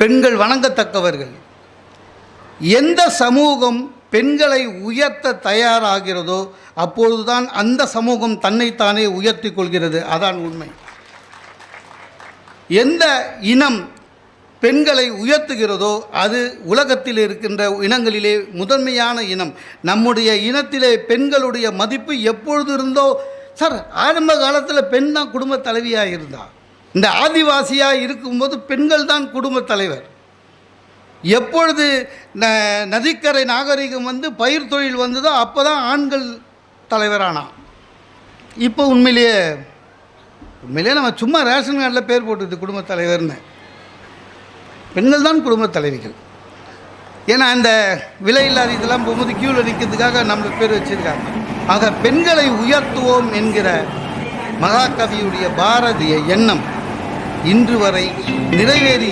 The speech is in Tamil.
பெண்கள் வணங்கத்தக்கவர்கள். எந்த சமூகம் பெண்களை உயர்த்த தயாராகிறதோ அப்பொழுதுதான் அந்த சமூகம் தன்னைத்தானே உயர்த்தி கொள்கிறது. அதான் உண்மை. எந்த இனம் பெண்களை உயர்த்துகிறதோ அது உலகத்தில் இருக்கின்ற இனங்களிலே முதன்மையான இனம். நம்முடைய இனத்திலே பெண்களுடைய மதிப்பு எப்பொழுது இருந்தோ சார் ஆரம்ப காலத்தில் பெண் தான் குடும்ப தலைவியாக இருந்தாள் இந்த ஆதிவாசியாக இருக்கும்போது பெண்கள் தான் குடும்ப தலைவர். எப்பொழுது ந நதிக்கரை நாகரிகம் வந்து பயிர் தொழில் வந்ததோ அப்போ தான் ஆண்கள் தலைவரானான் இப்போ உண்மையிலேயே உண்மையிலேயே நம்ம சும்மா ரேஷன் கார்டில் பேர் போட்டுது குடும்பத் தலைவர்னு. பெண்கள் தான் குடும்பத் தலைவிகள். ஏன்னா அந்த விலை இல்லாத இதெல்லாம் போகும்போது கியூவில் நிற்கிறதுக்காக நம்மளுக்கு பேர் வச்சுருக்காங்க. ஆக பெண்களை உயர்த்துவோம் என்கிற மகாகவியுடைய பாரதிய எண்ணம் இன்று வரை நிறைவேறி